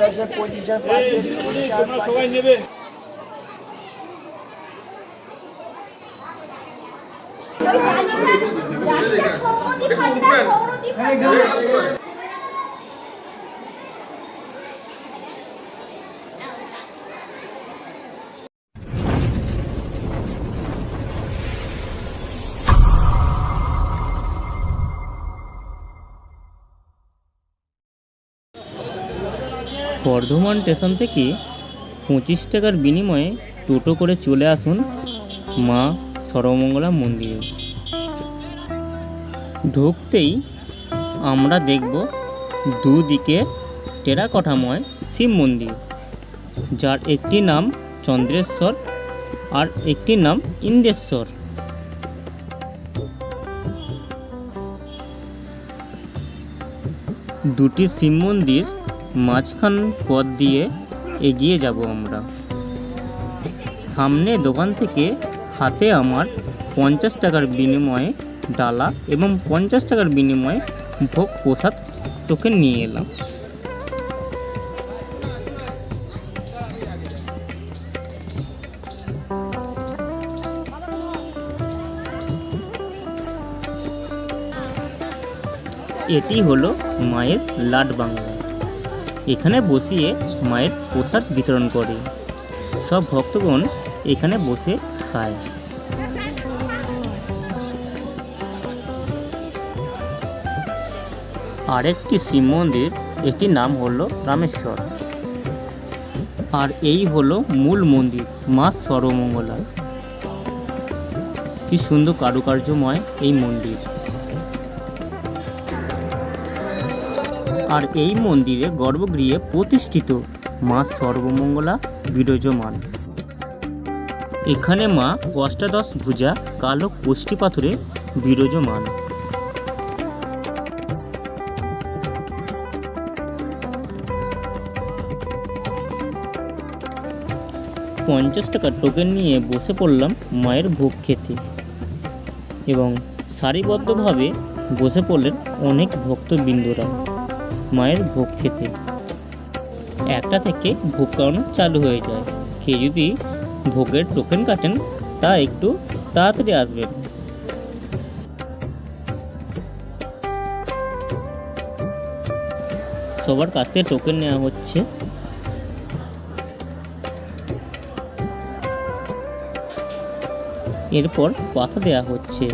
সাতাশে পঁচিশে সবাই নেবে সৌরদীপ বর্ধমান স্টেশন থেকে পঁচিশ টাকার বিনিময়ে টোটো করে চলে আসুন মা সর্বমঙ্গলা মন্দিরে। ঢুকতেই আমরা দেখব দুদিকে টেরাকঠাময় শিব মন্দির, যার একটি নাম চন্দ্রেশ্বর আর একটি নাম ইন্দ্রেশ্বর। দুটি শিব মন্দির মাঝখান পথ দিয়ে এগিয়ে যাব আমরা। সামনে দোকান থেকে হাতে আমার পঞ্চাশ টাকার বিনিময়ে ডালা এবং পঞ্চাশ টাকার বিনিময়ে ভোগ প্রসাদ টোকেন নিয়ে এলাম। এটি হলো মায়ের লাড বাংলা। এখানে বসিয়ে মায়ের প্রসাদ বিতরণ করে। সব ভক্তগণ এখানে বসে খায়। আরেকটি শিব মন্দির, একটি নাম হলো রামেশ্বর। আর এই হলো মূল মন্দির, মা সর্বমঙ্গলা কি সুন্দর কারুকার্যময় এই মন্দির। আর এই মন্দিরে গর্ভগৃহে প্রতিষ্ঠিত মা সর্বমঙ্গলা বিরাজমান। এখানে মা অষ্টাদশ ভুজা কালো কোষ্ঠী পাথরে বিরাজমান। পঞ্চাশ টাকার টোকেন নিয়ে বসে পড়লাম মায়ের ভোগ খেতে এবং সারিবদ্ধভাবে বসে পড়লেন অনেক ভক্তবৃন্দরা। মায়ের ভোগ খেতে। একটা থেকে ভোগ খাওয়ানো চালু হয়ে যায়। কে যদি ভোগের টোকেন কাটেন, তা একটু তাড়াতাড়ি আসবেন সবার কাছ থেকে টোকেন নেওয়া হচ্ছে। এরপর পাতা দেওয়া হচ্ছে।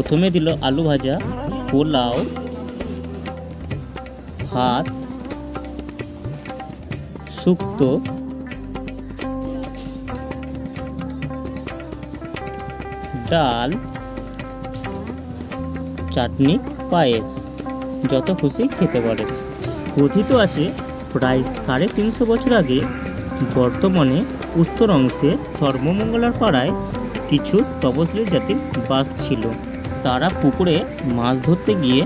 প্রথমে দিল আলু ভাজা, পোলাও, ভাত, শুক্তো, ডাল, চাটনি, পায়েস, যত খুশি খেতে পারে কথিত আছে, প্রায় সাড়ে তিনশো বছর আগে বর্তমানে উত্তর অংশে সর্বমঙ্গলার পাড়ায় কিছু তপশিলি জাতির বাস ছিল। তারা পুকুরে মাছ ধরতে গিয়ে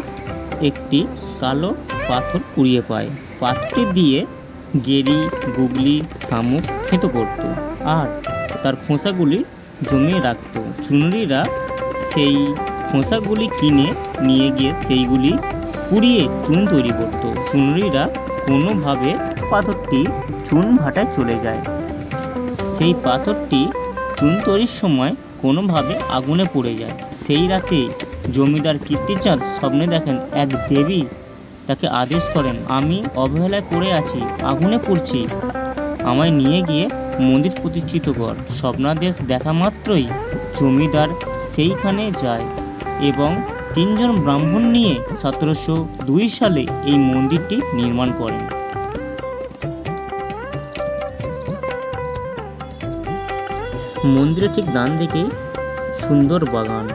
একটি কালো পাথর কুড়িয়ে পায়। পাথরটি দিয়ে গেরি, গুগলি, শামুক খেতে করত আর তার খোসাগুলি জমিয়ে রাখত। চুনরিরা সেই খোঁসাগুলি কিনে নিয়ে গিয়ে সেইগুলি পুড়িয়ে চুন তৈরি করতো। চুনরিরা কোনোভাবে পাথরটি চুন ভাটায় চলে যায়। সেই পাথরটি চুন তৈরির সময় কোনোভাবে আগুনে পড়ে যায়। সেই রাতে জমিদার কীর্তিচাঁদ স্বপ্নে দেখেন এক দেবী তাকে আদেশ করেন, আমি অবহেলায় পড়ে আছি, আগুনে পড়ছি। আমায় নিয়ে গিয়ে মন্দির প্রতিষ্ঠিত কর। স্বপ্নাদেশ দেখা মাত্রই জমিদার সেইখানে যায় এবং তিনজন ব্রাহ্মণ নিয়ে সতেরোশো দুই সালে এই মন্দিরটি নির্মাণ করেন। মন্দিরের ঠিক ডান দিকে সুন্দর বাগান।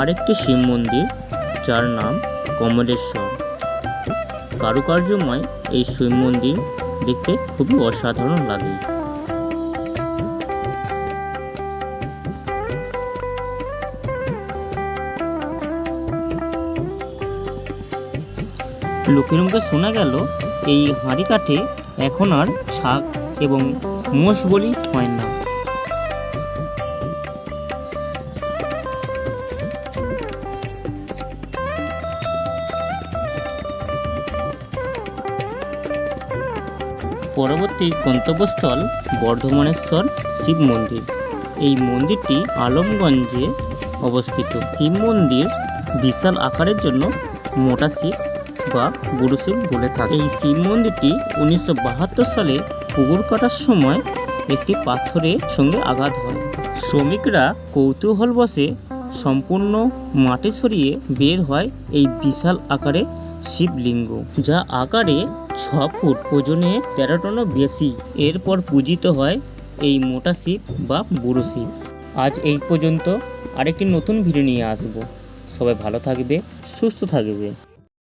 আরেকটি শিব মন্দির, যার নাম কমলেশ্বর। কারুকার্যময় এই শিব মন্দির দেখতে খুবই অসাধারণ লাগে। লোকের মুখে শোনা গেল, এই হাঁড়ি কাঠে এখন আর শাক এবং মোষ বলি হয় না। পরবর্তী গন্তব্যস্থল বর্ধমানেশ্বর শিব মন্দির। এই মন্দিরটি আলমগঞ্জে অবস্থিত। শিব মন্দির বিশাল আকারের জন্য মোটা শিব বা বুড়ো শিব বলে থাকে। এই শিব মন্দিরটি উনিশশো বাহাত্তর সালে পুকুর কাটার সময় একটি পাথরের সঙ্গে আঘাত হয়। শ্রমিকরা কৌতূহল বসে সম্পূর্ণ মাটি সরিয়ে বের হয় এই বিশাল আকারে শিবলিঙ্গ, যা আকারে ছ ফুট ওজনে তেরো টনও বেশি। এরপর পূজিত হয় এই মোটা শিব বা বুড়ো শিব। আজ এই পর্যন্ত আরেকটি নতুন ভিডিও নিয়ে আসব। সবাই ভালো থাকবে, সুস্থ থাকবে।